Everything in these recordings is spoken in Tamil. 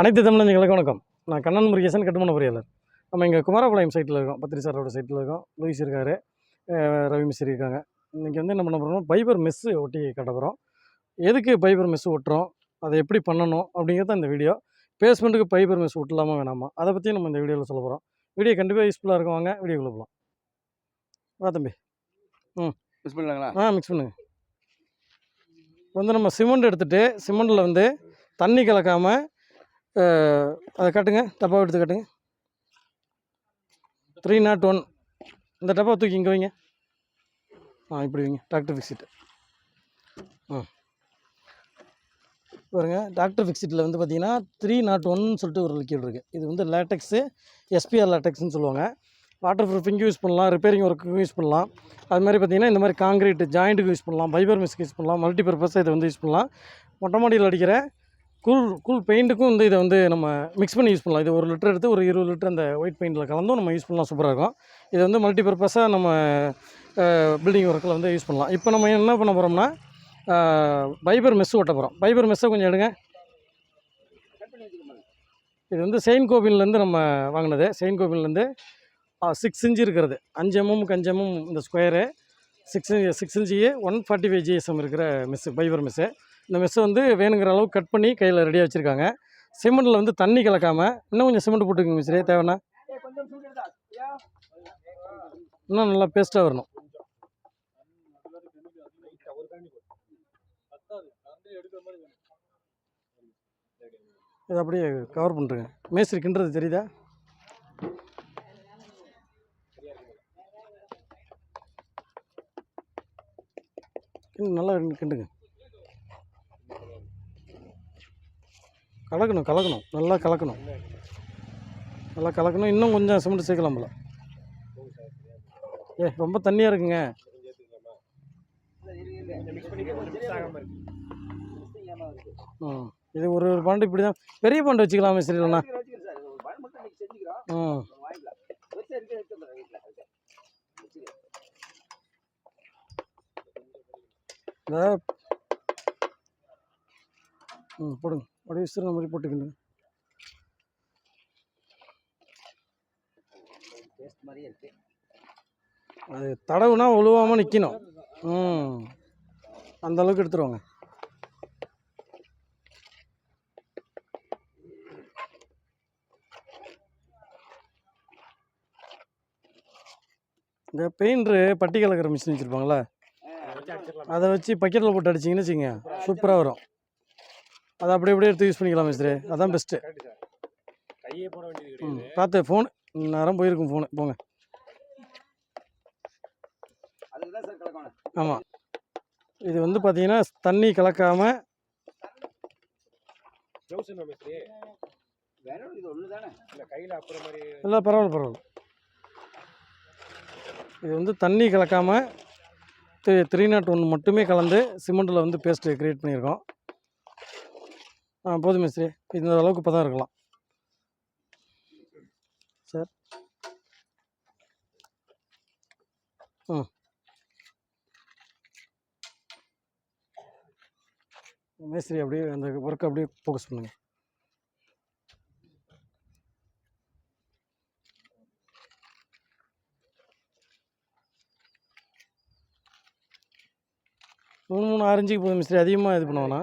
அனைத்து தமிழர்களுக்கு வணக்கம். நான் கண்ணன் முருகேசன் கட்டுமான பொறியாளர். நம்ம இங்கே குமாரபாளையம் சைட்டில் இருக்கோம். பத்திரி சாரோட சைட்டில் இருக்கோம். லூயிஸ் இருக்கார். ரவி மிஸ்ரி இருக்காங்க. இன்றைக்கி வந்து என்ன பண்ண போகிறோம் பைபர் மெஸ்ஸு ஒட்டி கட்ட போகிறோம் எதுக்கு பைபர் மெஸ் ஒட்டுறோம்? அதை எப்படி பண்ணணும்? அப்படிங்கிறது இந்த வீடியோ. பேஸ்மெண்ட்டுக்கு பைபர் மெஸ் ஒட்டலாமா வேணாமா? அதை பற்றி நம்ம இந்த வீடியோவில் சொல்ல போகிறோம் வீடியோ கண்டிப்பாக யூஸ்ஃபுல்லாக இருக்கும். வாங்க வீடியோக்குள்ளே போகலாம் வா தம்பி. மிஸ் பண்ணலாங்களா? ஆ மிக்ஸ் பண்ணுங்க. வந்து நம்ம சிமெண்ட் எடுத்துகிட்டு சிமெண்டில் வந்து தண்ணி கலக்காமல் அதை கட்டுங்க. டப்பாவை எடுத்து கட்டுங்க. த்ரீ நாட் ஒன் இந்த டப்பாவை தூக்கி இங்கே வைங்க. ஆ இப்படி வைங்க. டாக்டர் ஃபிக்ஸிட் ஆ. பாருங்க டாக்டர் ஃபிக்ஸிட்டில் வந்து பார்த்தீங்கன்னா த்ரீ நாட் ஒன்னு சொல்லிட்டு ஒரு லிக்யூட் இருக்குது இது வந்து லேட்டெக்ஸு எஸ்பிஆர் லேட்டக்ஸ்னு சொல்லுவாங்க. வாட்டர் ப்ரூஃபிங்க்கு யூஸ் பண்ணலாம் ரிப்பேரிங் ஒர்க்குக்கும் யூஸ் பண்ணலாம். அது மாதிரி பார்த்தீங்கன்னா இந்த மாதிரி காங்கிரீட் ஜாயிண்ட்டுக்கு யூஸ் பண்ணலாம் ஃபைபர் மிஸ்க்கு யூஸ் பண்ணலாம் மல்டி பர்பஸ் இதை வந்து யூஸ் பண்ணலாம். மொட்டை மாடியில் அடிக்கிற கூல் கூல் பெயிண்ட்டுக்கும் வந்து இதை வந்து நம்ம மிக்ஸ் பண்ணி யூஸ் பண்ணலாம். இது ஒரு லிட்டர் எடுத்து ஒரு இருபது லிட்டர் அந்த ஒயிட் பெயிண்டில் கலந்தும் நம்ம யூஸ் பண்ணலாம். சூப்பராக இருக்கும். இது வந்து மல்டி பர்பஸாக நம்ம பில்டிங் ஒர்க்கில் வந்து யூஸ் பண்ணலாம். இப்போ நம்ம என்ன பண்ண போகிறோம்னா பைபர் மெஸ்ஸு ஓட்ட போகிறோம் பைபர் மெஸ்ஸை கொஞ்சம் எடுங்க. இது வந்து செயின் கோவில்லேருந்து நம்ம வாங்கினது. செயின் கோவில்லேருந்து சிக்ஸ் இன்ச்சு இருக்கிறது. அஞ்சு mm எம்எம்க்கு அஞ்சு எம்எம் இந்த square six six inch one forty five GSM இருக்கிற மெஸ்ஸு பைபர் மெஸ்ஸு இந்த மெஸ்ஸை வந்து வேணுங்கிற அளவு கட் பண்ணி கையில் ரெடியாக வச்சுருக்காங்க. சிமெண்ட்டில் வந்து தண்ணி கலக்காமல் இன்னும் கொஞ்சம் சிமெண்ட் போட்டுக்கோங்க மிஸ்ரே தேவைன்னா. இன்னும் நல்லா பேஸ்ட்டாக வரணும். இது அப்படியே கவர் பண்ணுறேங்க மேஸ்திரி கிண்டுறது தெரியுதா? கிண்டு நல்லா கிண்டுங்க. கலக்கணும் கலக்கணும். நல்லா கலக்கணும். நல்லா கலக்கணும். இன்னும் கொஞ்சம் சிமெண்ட் சேர்க்கலாம் போல. ஏ ரொம்ப தண்ணியாக இருக்குங்க. ம் இது ஒரு ஒரு பாண்டு இப்படி தான் பெரிய பாண்டு வச்சுக்கலாமே சரி இல்லைண்ணா ம் இந்த ம் போடுங்க. அப்படியே விசிற மாதிரி போட்டுக்கிண்டு அது தடவுனா ஒழுவாமல் நிற்கணும் ம். அந்த அளவுக்கு எடுத்துருவாங்க. இந்த பெயிண்டரு பட்டி கலக்கிற மிஷின் வச்சுருப்பாங்களே? அதை வச்சு பக்கெட்டில் போட்டு அடிச்சிங்கன்னு வச்சுங்க சூப்பராக வரும். அதை அப்படியே அப்படியே எடுத்து யூஸ் பண்ணிக்கலாம் மிஸ்திரி அதான் பெஸ்ட்டு கையே போட வேண்டியது ம் பார்த்து ஃபோன் நேரம் போயிருக்கும் ஃபோனு போங்க. ஆமாம் இது வந்து பார்த்தீங்கன்னா தண்ணி கலக்காமல் ஒன்று இல்லை பரவாயில்ல பரவாயில்ல. இது வந்து தண்ணி கலக்காமல் த்ரீ நாட் ஒன் மட்டுமே கலந்து சிமெண்ட்டில் வந்து பேஸ்ட்டு க்ரியேட் பண்ணியிருக்கோம். போதும் மிஸ்திரி இந்த அளவுக்கு இப்போ தான் இருக்கலாம். சார். ம் மேஸ்திரி அப்படியே அந்த ஒர்க்கை அப்படியே ஃபோக்கஸ் பண்ணுங்கள் மூணு மூணு ஆரஞ்சுக்கு போதும் மிஸ்திரி அதிகமாக இது பண்ணுவோண்ணா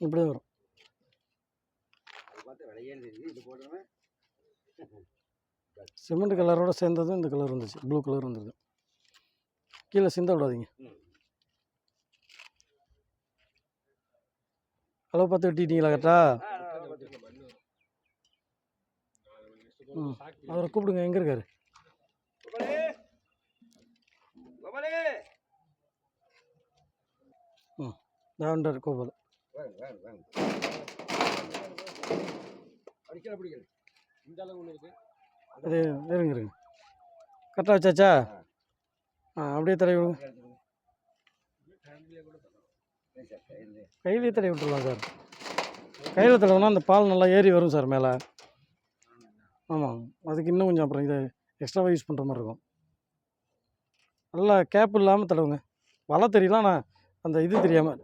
இப்படியே வரும். சிமெண்ட் கலரோட சேர்ந்ததும் இந்த கலர் வந்துச்சு. ப்ளூ கலர் வந்துருக்கு கீழே சிந்த விடாதீங்க. அளவு பார்த்து வெட்டிட்டீங்களா கரெக்டா? ம். அவரை கூப்பிடுங்க. எங்கே இருக்காரு கோபாலே ம் தாண்டார் கோபால் வேணும் வேணும் வேணும் அடிக்கல பிடிக்கல இந்த அளவு ஒன்று இருக்கு. அது இருங்க இருங்க. கரெக்டாக வச்சாச்சா? ஆ. அப்படியே தடவி விடுங்க. கையிலேயே தடவி விட்டுடலாம் சார் கையில். தடவினா அந்த பால் நல்லா ஏறி வரும் சார் மேலே. ஆமாம் அதுக்கு இன்னும் கொஞ்சம் அப்புறம் இதை எக்ஸ்ட்ராவாக யூஸ் பண்ணுற மாதிரி இருக்கும். நல்லா கேப் இல்லாமல் தடவுங்க. வலை தெரியலாம் ஆனால் அந்த இது தெரியாமல்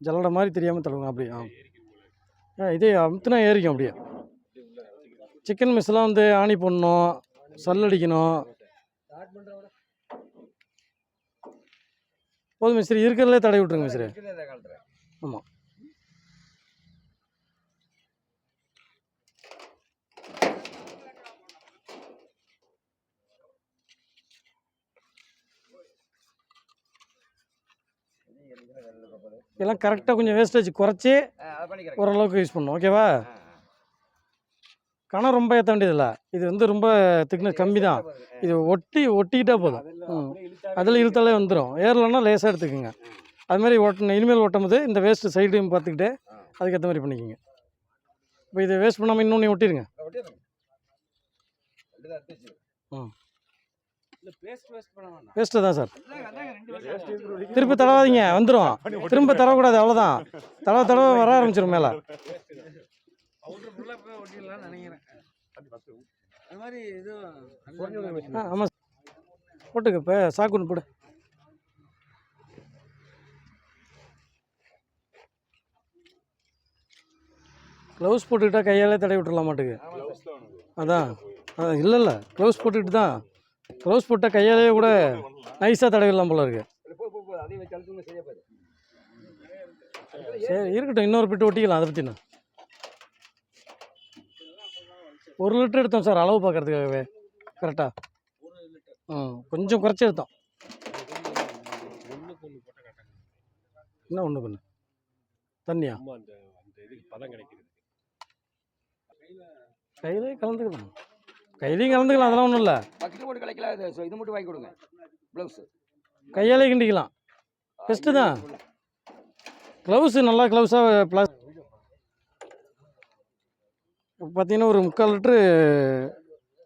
ஜல்லடை மாதிரி தெரியாமல் தடவுங்க அப்படியே ஆ இதே அமுத்துனா ஏறிக்கும் அப்படியே. சிக்கன் மிஸ்லாம் வந்து ஆணி போடணும் சல்லடிக்கணும் போதும் மிஸ்திரி இருக்கிறதுலே மிஸ்திரி இருக்கிறத காட்டுறேன் ஆமாம் இதெல்லாம் கரெக்டாக கொஞ்சம் வேஸ்டேஜ் குறைச்சி ஓரளவுக்கு யூஸ் பண்ணணும் ஓகேவா கணம் ரொம்ப ஏற்ற வேண்டியதில்ல. இது வந்து ரொம்ப திக்னஸ் கம்மி தான். இது ஒட்டி ஒட்டிக்கிட்டா போதும். ம். அதில் இழுத்தாலே வந்துடும் ஏறலைன்னா லேசாக எடுத்துக்கோங்க. அது மாதிரி ஒட்டணும் இனிமேல் ஒட்டும் போது இந்த வேஸ்ட்டு சைடையும் பார்த்துக்கிட்டு அதுக்கேற்ற மாதிரி பண்ணிக்கோங்க. இப்போ இதை வேஸ்ட் பண்ணாமல் இன்னொன்று ஒட்டிடுங்க ம். இல்ல பேஸ்ட் வேஸ்ட் பண்ண வேண்டாம் வேஸ்ட்டு தான் சார் திருப்பி தடவாதீங்க வந்துடும் திரும்ப தடவக்கூடாது அவ்வளோதான் தடவை தடவை வர ஆரம்பிச்சிடும் மேலே. நினைக்கிறேன். அது மாதிரி இது ஆ ஆமாம் போட்டுக்க இப்போ சாக்கு ஒன்று போடு. க்ளவுஸ் போட்டுக்கிட்டா கையாலே தடவி விட்டுறலாம் மாட்டுக்கு அதான். அதான் இல்லை இல்லை க்ளவுஸ் போட்டுக்கிட்டு தான் க்ளவுஸ் போட்டால் கையாலே கூட நைஸாக தடவிடலாம் போல இருக்கு. சரி இருக்கட்டும். இன்னொரு பிட்டு ஒட்டிக்கலாம் அதை பற்றின ஒரு லிட்டர் எடுத்தோம் சார் அளவு பார்க்கறதுக்காகவே. கரெக்டாக ம் கொஞ்சம் குறைச்சி எடுத்தோம். போட்டா என்ன ஒன்று பண்ணு? தண்ணியா? கையிலே கலந்துக்கலாம். கையிலையும் கலந்துக்கலாம் அதெல்லாம் ஒன்றும் இல்லை. போட்டு கலைக்கலாம் இது so இது மட்டும் வாங்கி கொடுங்க ப்ளவுஸ் கையாலே கிண்டிக்கலாம். பெஸ்ட்டு தான். க்ளவுஸு நல்லா க்ளவுஸாக ப்ளாஸ் பார்த்தீங்கன்னா ஒரு முக்கால் லிட்ரு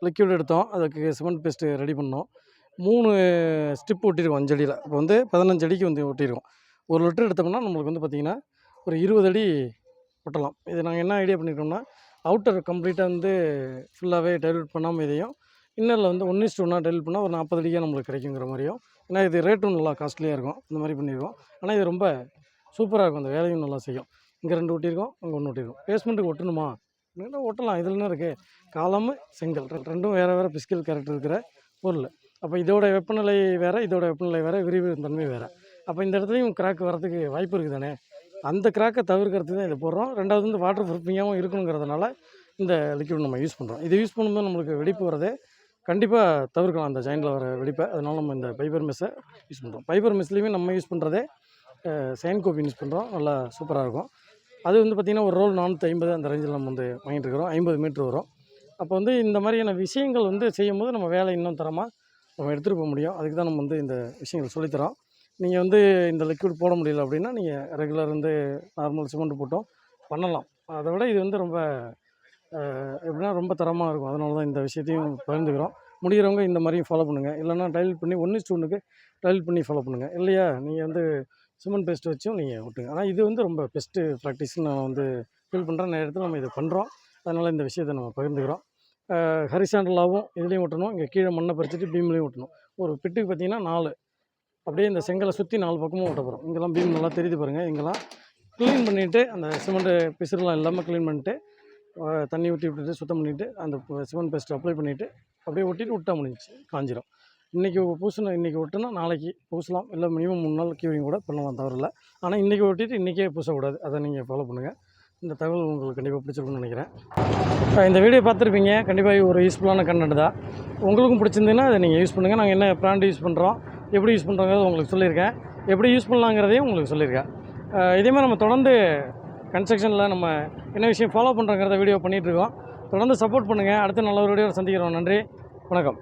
லிக்யூட் எடுத்தோம். அதுக்கு சிமெண்ட் பேஸ்ட்டு ரெடி பண்ணோம். மூணு ஸ்டிப் ஒட்டியிருக்கோம் அஞ்சு அடியில் இப்போ வந்து பதினஞ்சு அடிக்கு வந்து ஒட்டியிருக்கோம் ஒரு லிட்டர் எடுத்தோம்னா நம்மளுக்கு வந்து பார்த்திங்கன்னா ஒரு இருபது அடி ஒட்டலாம். இது நாங்கள் என்ன ஐடியா பண்ணியிருக்கோம்னா அவுட்டர் கம்ப்ளீட்டாக வந்து ஃபுல்லாகவே டைல்யூட் பண்ணாமல் இதையும் இன்னரில் வந்து ஒன் இஸ்ட் ஒன்றா டைல்யூட் பண்ணால் ஒரு நாற்பது அடிக்காக நம்மளுக்கு கிடைக்குங்கிற மாதிரியும். ஏன்னா இது ரேட்டும் நல்லா காஸ்ட்லியாக இருக்கும் இந்த மாதிரி பண்ணியிருக்கோம் ஆனால் இது ரொம்ப சூப்பராக இருக்கும் அந்த வேலையும் நல்லா செய்யும். இங்கே ரெண்டு ஒட்டியிருக்கோம் அங்கே ஒன்று ஒட்டியிருக்கோம் பேஸ்மெண்ட்டுக்கு ஒட்டணுமா? அப்படின்னா ஒட்டலாம் இதில் என்ன இருக்குது காலம் செங்கல் ரெண்டும் வேறு வேறு பிசிக்கல் கேரக்டர் இருக்கிற பொருள். அப்போ இதோட வெப்பநிலை வேறு இதோட வெப்பநிலை வேறு விரிவு தன்மை வேறு. அப்போ இந்த இடத்துலையும் கிராக் வரதுக்கு வாய்ப்பு இருக்குது தானே அந்த கிராக்கை தவிர்க்கிறது தான் இதை போடுறோம். ரெண்டாவது வந்து வாட்டர் ப்ரூஃபிங்காகவும் இருக்கணுங்கிறதுனால இந்த லிக்விட் நம்ம யூஸ் பண்ணுறோம் இதை யூஸ் பண்ணும்போது நம்மளுக்கு வெடிப்பு வரதே கண்டிப்பாக தவிர்க்கலாம். அந்த ஜாயிண்டில் வர வெடிப்பை. அதனால நம்ம இந்த ஃபைபர் மெஸ்ஸை யூஸ் பண்ணுறோம் ஃபைபர் மெஸ்லேயுமே நம்ம யூஸ் பண்ணுறதே சைன் கோப்பி யூஸ் பண்ணுறோம் நல்லா சூப்பராக இருக்கும். அது வந்து பார்த்திங்கன்னா ஒரு ரோல் நானூற்றி ஐம்பது அந்த ரேஞ்சில் நம்ம வந்து வாங்கிட்டு இருக்கிறோம். ஐம்பது மீட்ரு வரும். அப்போ வந்து இந்த மாதிரியான விஷயங்கள் வந்து செய்யும்போது நம்ம வேலை இன்னும் தரமாக நம்ம எடுத்துகிட்டு போக முடியும். அதுக்கு தான் நம்ம வந்து இந்த விஷயங்கள் சொல்லித்தரோம். நீங்கள் வந்து இந்த லிக்விட் போட முடியல அப்படின்னா நீங்கள் ரெகுலர் வந்து நார்மல் சிமெண்ட் போட்டும் பண்ணலாம். அதை விட இது வந்து ரொம்ப எப்படின்னா ரொம்ப தரமாக இருக்கும். அதனால தான் இந்த விஷயத்தையும் பகிர்ந்துக்கிறோம். முடிகிறவங்க இந்த மாதிரியும் ஃபாலோ பண்ணுங்கள் இல்லைன்னா டைல் பண்ணி ஒன்று ஸ்டூனுக்கு டைல் பண்ணி ஃபாலோ பண்ணுங்கள் இல்லையா? நீங்கள் வந்து சிமெண்ட் பேஸ்ட் வச்சும் நீங்கள் விட்டுங்க ஆனால் இது வந்து ரொம்ப பெஸ்ட்டு ப்ராக்டிஸ்னு நான் வந்து ஃபீல் பண்ணுறேன் நேரத்தில் நம்ம இதை பண்ணுறோம் அதனால் இந்த விஷயத்தை நம்ம பகிர்ந்துக்கிறோம். ஹரிசாண்டலாகவும் இதுலேயும் ஒட்டணும். இங்கே கீழே மண்ணை பறிச்சுட்டு பீம்லேயும் ஒட்டணும். ஒரு பிட்டுக்கு பார்த்தீங்கன்னா நாலு. அப்படியே இந்த செங்கலை சுற்றி நாலு பக்கமும் ஓட்ட போகிறோம் இங்கெல்லாம் பீம் நல்லா தெரியுது பாருங்கள் இங்கெல்லாம் க்ளீன் பண்ணிவிட்டு அந்த சிமெண்ட்டு பிசுறுலாம் இல்லாமல் க்ளீன் பண்ணிவிட்டு தண்ணி ஊற்றி விட்டுட்டு சுத்தம் பண்ணிவிட்டு அந்த சிமெண்ட் பேஸ்ட் அப்ளை பண்ணிவிட்டு அப்படியே ஒட்டிட்டு விட்டா முடிஞ்சிச்சு காஞ்சிரும். இன்றைக்கி பூசணும் இன்றைக்கி ஒட்டுனா நாளைக்கு பூசலாம். இல்லை மினிமம் மூணு நாள் கியூவிங் கூட பண்ணலாம் தவறில்ல. ஆனால் இன்றைக்கி ஒட்டிட்டு இன்றைக்கே பூசக்கூடாது. அதை நீங்கள் ஃபாலோ பண்ணுங்கள் இந்த தகவல் உங்களுக்கு கண்டிப்பாக பிடிச்சிருக்கும்னு நினைக்கிறேன். இந்த வீடியோ பார்த்துருப்பீங்க. கண்டிப்பாக ஒரு யூஸ்ஃபுல்லான கண்டென்ட் தான். உங்களுக்கும் பிடிச்சிருந்தீங்கன்னா அதை நீங்கள் யூஸ் பண்ணுங்கள் நாங்கள் என்ன ப்ராண்ட் யூஸ் பண்ணுறோம் எப்படி யூஸ் பண்ணுறோங்கிறத உங்களுக்கு சொல்லியிருக்கேன். எப்படி யூஸ் பண்ணலாங்கிறதையும் உங்களுக்கு சொல்லியிருக்கேன். இதேமாதிரி நம்ம தொடர்ந்து கன்ஸ்ட்ரக்ஷனில் நம்ம என்ன விஷயம் ஃபாலோ பண்ணுறோங்கிறத வீடியோ பண்ணிகிட்ருக்கோம் தொடர்ந்து சப்போர்ட் பண்ணுங்கள் அடுத்த நல்ல ஒரு வீடியோ சந்திக்கிறோம். நன்றி. வணக்கம்.